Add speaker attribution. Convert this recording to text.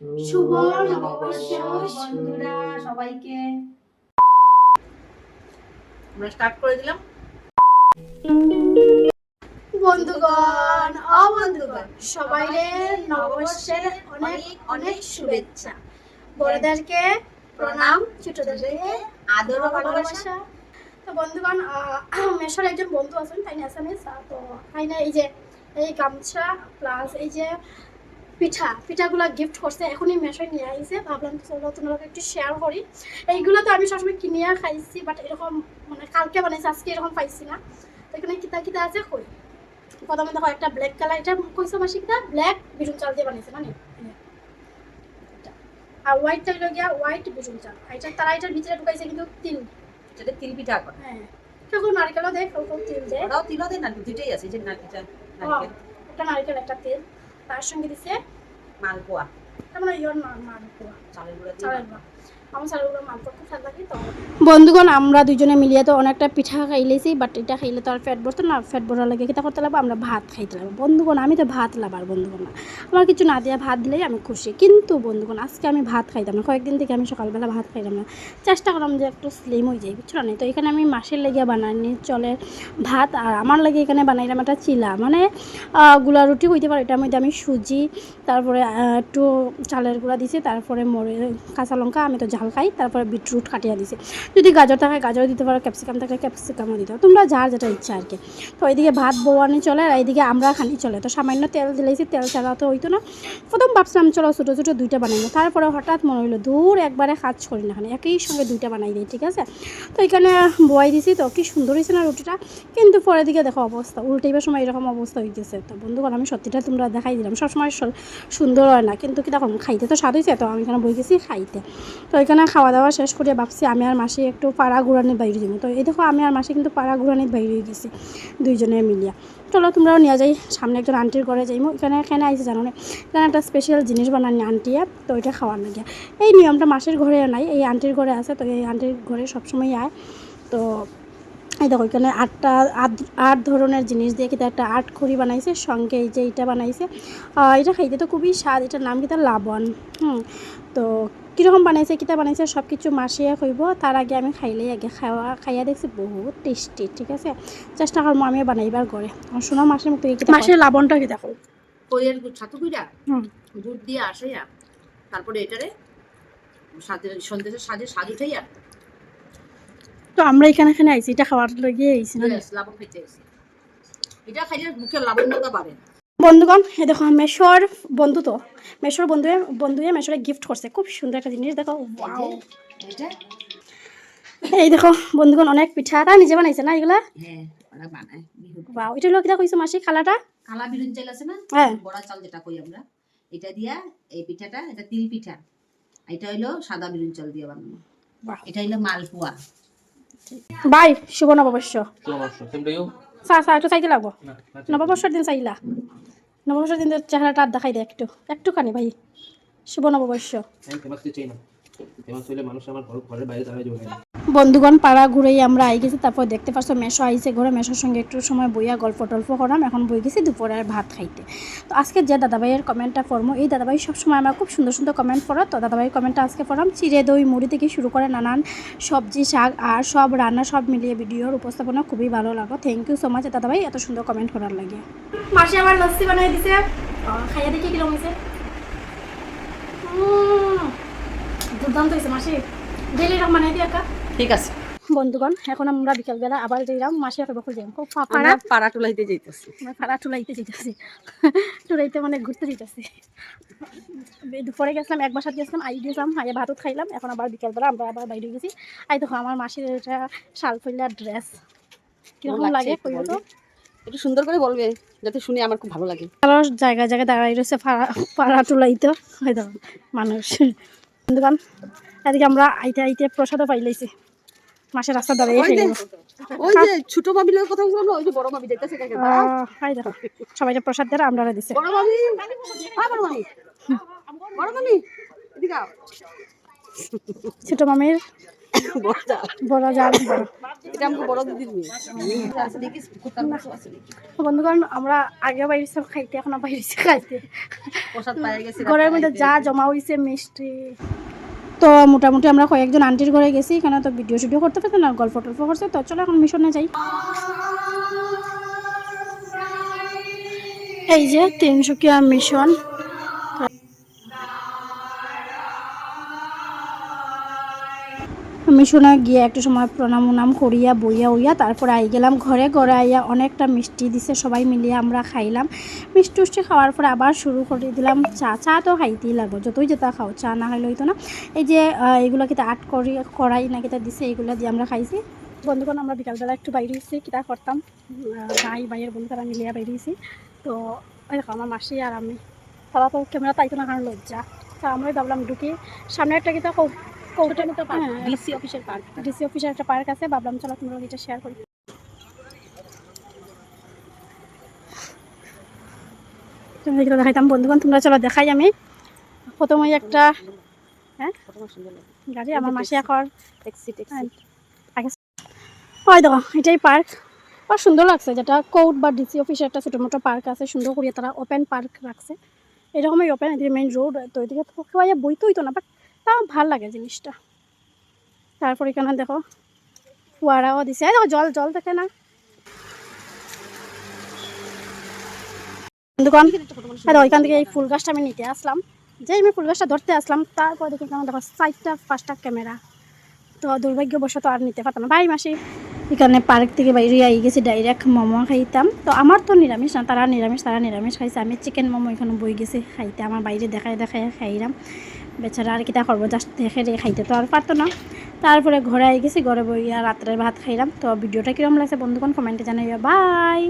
Speaker 1: শুভ
Speaker 2: নববর্ষ বন্ধুরা সবাইকে। আমরা স্টার্ট করে দিলাম।
Speaker 1: বন্ধুগণ অবন্ধুগণ সবাইকে নববর্ষের অনেক অনেক শুভেচ্ছা। বড়দেরকে প্রণাম ছোটদেরকে
Speaker 2: আদর ও ভালোবাসা।
Speaker 1: তো বন্ধুগণ আহ, মেশোর একজন বন্ধু আছেন তাই না আসামিস? তো তাই না এই যে এই গামছা প্লাস এই যে পিঠা পিঠাগুলো গিফট করছে এখনই মেশোয় নিয়ে আইছে। ভাবলাম চলো তোমাকে একটু শেয়ার করি। এইগুলো তো আমি সবসময় কিনিয়া খাইছি বাট এরকম মানে কালকে বানাইছি আজকে এরকম পাইছি না। তো এখানে কিতা কিতা আছে কই? প্রথমে দেখো একটা ব্ল্যাক কালার এটা কইছো মাসিকটা ব্ল্যাক বিরুন চাল দিয়ে বানাইছে মানে আর হোয়াইটটা হলো গিয়া হোয়াইট বিরুন চাল। এটা তারা এটার ভিতরে ঢুকাইছে কিন্তু তিল
Speaker 2: সেটা তিল পিঠা করে
Speaker 1: হ্যাঁ। কেউ নারকেলও দেয় কেউ কেউ তিল দেয়।
Speaker 2: ওরাও তিলও দেয় না দুটোই আছে যে নারকেল।
Speaker 1: একটা নারকেল একটা তেল। তার সঙ্গে দিছে
Speaker 2: মালপোয়া
Speaker 1: তার মানে ইয়র মালপোয়া
Speaker 2: চালের গুঁড়া
Speaker 1: চালের ভাত। বন্ধুগণ, আমরা দুজনে মিলিয়ে তো অনেকটা পিঠা খাইলেছি বাট এটা খাইলে তো আর ফ্যাট ভরতো না, ফ্যাট ভরা লাগে কিতা করতে লাগবো? আমরা ভাত খাইতে লাগবো। বন্ধুগণ, আমি তো ভাত লাবার বন্ধুগণ না। আমার কিছু না দিয়ে ভাত দিলেই আমি খুশি। কিন্তু বন্ধুগণ, আজকে আমি ভাত খাইতাম না। কয়েকদিন থেকে আমি সকালবেলা ভাত খাইতাম না। চেষ্টা করলাম যে একটু স্লিম হয়ে যাই, বুঝছ না? তো এখানে আমি মাসের লেগে বানানি চলে ভাত, আর আমার লাগে এখানে বানাইলাম একটা চিলা। মানে গুলা রুটি হইতে পারে, এটার মধ্যে আমি সুজি, তারপরে একটু চালের গুঁড়া দিছি, তারপরে মরে কাঁচা লঙ্কা, আমি তো ঝাল খাই তারপরে বিটরুট কাটিয়ে দিছে। যদি গাজর থাকে গাজর দিতে পারো, ক্যাপসিকাম থাকে ক্যাপসিকামও দিতে পারো। তোমরা যার যেটা ইচ্ছা আর কি। তো এইদিকে ভাত বোয়ানি চলে, আর এইদিকে আমরা খানি চলে। তো সামান্য তেল দিলেছি তেল ছাড়া তো হইতো না। প্রথম ভাবছিলাম, চলো ছোটো ছোটো দুইটা বানাইবো। তারপরে হঠাৎ মনে হইল, দূর একবারে কাজ করি না একই সঙ্গে দুইটা বানাই দিই, ঠিক আছে? তো এখানে বোয়াই দিছি তো, কি সুন্দর হয়েছে না রুটিটা। কিন্তু পরের দিকে দেখো অবস্থা, উল্টাইবার সময় এরকম অবস্থা হইতেছে তো বন্ধুগণ, আমি সত্যিটা তোমরা দেখাই দিলাম। সবসময় সুন্দর হয় না। কিন্তু কি দেখো, খাইতে তো স্বাদ হয়েছে তো আমি এখানে বই গেছি খাইতে। তো এখানে খাওয়া দাওয়া শেষ করে ভাবছি আমি আর মাসি একটু পাড়া ঘুরানির বাইরে যাব। তো এই দেখো আমি আর মাসি কিন্তু পাড়া ঘুরানির বাইরে গেছি, দুইজনে মিলিয়া। চলো তোমরাও নিয়ে যাই, সামনে একজন আন্টির ঘরে যাইমো। এখানে এখানে আইসে জানো না? এখানে একটা স্পেশাল জিনিস বানানি আন্টিয়া তো ওইটা খাওয়ার না গিয়া এই নিয়মটা মাসির ঘরে নাই, এই আন্টির ঘরে আছে, তো এই আন্টির ঘরে সবসময় আয়। তো এই দেখো এখানে আটটা, আট ধরনের জিনিস দিয়ে কিন্তু একটা আট খড়ি বানাইছে, সঙ্গে এই যে এটা বানাইছে। এটা খাইতে তো খুবই স্বাদ, এটার নাম কিতা লাবণ। হুম, তো কীরকম বানাইছে কিতা বানাইছে সব কিছু মাসিয়ে কইব। তার আগে আমি খাইলেই আগে খাওয়া খাইয়া দেখছি বহুত টেস্টি ঠিক আছে? চেষ্টা করব আমি বানাইবার করে আমার শোনা মাসের মুখ থেকে মাসের লাবণটা কিতা কই
Speaker 2: কইয়ের ছাতু কুইরা?
Speaker 1: হুম।
Speaker 2: দুধ দিয়ে আসে তারপরে এটারে সাজে সন্দেশের সাজে সাজ উঠাইয়া।
Speaker 1: তো আমরা এখানে এখানে আইছি এটা খাওয়ার লাগিয়ে আইছি না?
Speaker 2: লাবণ খাইতে এসে এটা খাইলে মুখের লাবণ্যতা বাড়ে।
Speaker 1: বন্ধুগণ এই দেখো মেশোর বন্ধু তো। মেশোর বন্ধু বন্ধুয়ে মেশোরে গিফট করছে। খুব সুন্দর একটা জিনিস দেখো এই দেখো বন্ধুগণ অনেক পিঠা। তা নিজে বানাইছে না এগুলা?
Speaker 2: হ্যাঁ
Speaker 1: এটা হলো কিটা কইছো মাসি খালাটা?
Speaker 2: কালা বিরুন চাল আছে না?
Speaker 1: হ্যাঁ।
Speaker 2: বড়া চাল যেটা কই আমরা এটা দিয়া এই পিঠাটা এটা তিল পিঠা। এটা হইল সাদা বিরুন চাল দিয়ে বানানো। এটা হইল মালপোয়া।
Speaker 1: বাই শুভ নববর্ষ
Speaker 3: সেম টু ইউ।
Speaker 1: চা চা একটু চাইতে লাগবো নববর্ষের দিন চাইলা নববর্ষের দিন চেহারাটা আর দেখাই দে একটু। একটুখানি ভাই। শুভ নববর্ষ।
Speaker 3: হইলে মানুষ আমার ঘরের বাইরে
Speaker 1: বন্ধুগণ, পাড়া ঘুরেই আমরা আই গেছি। তারপর দেখতে পাচ্ছ মেশো আইসে ঘরে। মেশোর সঙ্গে একটু সময় বইয়া গল্প টল্প করাম। এখন বই গেছি দুপুরে আর ভাত খাইতে। তো আজকে যে দাদাভাইয়ের কমেন্টটা পড়ব এই দাদাভাই সবসময় আমার খুব সুন্দর সুন্দর কমেন্ট পড়ো। তো দাদাভাইয়ের কমেন্টটা আজকে পড়াম। চিড়ে দই, মুড়ি থেকে শুরু করে নানান সবজি, শাক আর সব রান্না সব মিলিয়ে ভিডিওর উপস্থাপনা খুবই ভালো লাগো থ্যাংক ইউ সো মাচ দাদাভাই, এত সুন্দর কমেন্ট করার লাগে। মাসি আমার লস্যি বানাই দিছে। খাইয়া দেখি কীরকম হয়েছে দুর্দান্ত হয়েছে মাসি। ডেলি এরকম বানাই দিয়ে একা।
Speaker 2: ঠিক আছে।
Speaker 1: বন্ধুগণ এখন আমরা বিকালবেলা আবার যাইলাম মাসে বকুল যাই পাড়া
Speaker 2: পাড়া টুলাইতে যাইতেছি।
Speaker 1: আমরা পাড়া টুলাইতে যেতেছি টুলাইতে মানে ঘুরতে যেতেছি দুপুরে গেছিলাম এক বাসাত গেছিলাম আই গেছিলাম আইয়া ভাতত খাইলাম এখন আবার বিকালবেলা আমরা আবার বাইরে গেছি। আই দেখো আমার মাসির এটা শাল ফইলার ড্রেস কীরকম লাগে তো?
Speaker 2: একটু সুন্দর করে বলবে যাতে শুনে আমার খুব ভালো লাগে।
Speaker 1: ভালো জায়গায় জায়গায় দাঁড়াই রয়েছে পাড়া পাড়া টুলাইতে। হয় দেখো মানুষ। বন্ধুগণ এদিকে আমরা আইতে আইতে প্রসাদও পাইলাইছি। মাসের রাস্তা দাঁড়িয়ে
Speaker 2: ওই যে- ওই যে ছোট কথা বলছিলাম ওই যে বড় মামি যাইতেছে কাকে
Speaker 1: হাই দেখো সবাই যে প্রসাদ দেয় আমরা দিছে।
Speaker 2: বড় মামি হ্যাঁ বড় মামি বড় মামি এদিকে।
Speaker 1: ছোট মামির বড় জাল।
Speaker 2: এটা আমাকে বড় দিদি আছে দেখি কুত্তার মাংস আছে দেখি।
Speaker 1: বন্ধুগণ আমরা আগে বাইরেছি খাইতে এখন বাইরেছি খাইতে। ঘরের মধ্যে যা জমা হয়েছে মিষ্টি। তো মোটামুটি আমরা কয়েকজন আন্টির ঘরে গেছি, এখানে তো ভিডিও শুডিও করতে পারছে না, গল্প টল্প করছে, তো চলো এখন মিশনে যাই। এই যে তিনসুকিয়া মিশন। মিশনে গিয়ে একটা সময় প্রণাম উনাম করিয়া বইয়া উইয়া তারপরে আই গেলাম ঘরে। ঘরে আইয়া অনেকটা মিষ্টি দিছে, সবাই মিলিয়ে আমরা খাইলাম। মিষ্টি উষ্টি খাওয়ার পরে আবার শুরু করে দিলাম চা। চা তো খাইতেই লাগবে, যতই যেটা খাও, চা না খাইলে হইতো না। এই যে এগুলো কিতা আট করি, কড়াই না কিতা দিছে, এগুলো দিয়ে আমরা খাইছি। বন্ধুগণ, আমরা বিকালবেলা একটু বাইরে হয়েছি কিতা করতাম? ভাই, ভাইয়ের বন্ধু তারা মিলিয়ে বাইরে হয়েছি তো দেখো, আমার মাসি আর আমি। তারা তো ক্যামেরা তাইতো না, কারণ লজ্জা। তো আমরাই ভাবলাম ঢুকি। সামনে একটা কিতা কৌ- মতো পার্ক
Speaker 2: ডিসি অফিসের পার্ক।
Speaker 1: ডিসি অফিসের একটা পার্ক আছে ভাবলাম চলো তোমরা এটা শেয়ার করি। দেখাইতাম বন্ধুগণ তোমরা চলো দেখাই আমি। প্রথমে একটা হ্যাঁ? গাড়ি আমার মাসি এখন হ্যাঁ। হয় দেখো এটাই পার্ক। আর সুন্দর লাগছে যেটা কোর্ট বা ডিসি অফিসের একটা ছোটো মোটো পার্ক আছে সুন্দর করে তারা ওপেন পার্ক রাখছে। এরকমই ওপেন এদিকে মেইন রোড তো এদিকে তো বইতে হইতো না বাট তাও ভালো লাগে জিনিসটা। তারপর এখানে দেখো, ফুয়ারাও দিছে। দেখো, জল জল দেখে না। দোকান ওইখান থেকে এই ফুল গাছটা আমি নিতে আসলাম। যে আমি ফুল গাছটা ধরতে আসলাম, তারপর দেখি এখানে দেখো, চারটা, পাঁচটা ক্যামেরা। তো দুর্ভাগ্যবশত আর নিতে পারতাম ভাই মাসি, এখানে পার্ক থেকে বাইরে আই গেছি ডাইরেক্ট মোমো খাইতাম। তো আমার তো নিরামিষ না, তারা নিরামিষ তারা নিরামিষ খাইছে। আমি চিকেন মোমো এখানে বই গেছি, খাইতে। আমার বাইরে দেখায় দেখায় খাইলাম। বেচারা আর কিতা করব? জাস্ট দেখে রে খাইতে তো আর পারতো না। তারপরে ঘরে আই গেছি, ঘরে বইয়া রাত্রে ভাত খাইলাম। তো ভিডিওটা কীরকম লাগছে বন্ধুগণ কমেন্টে জানাইবা। বাই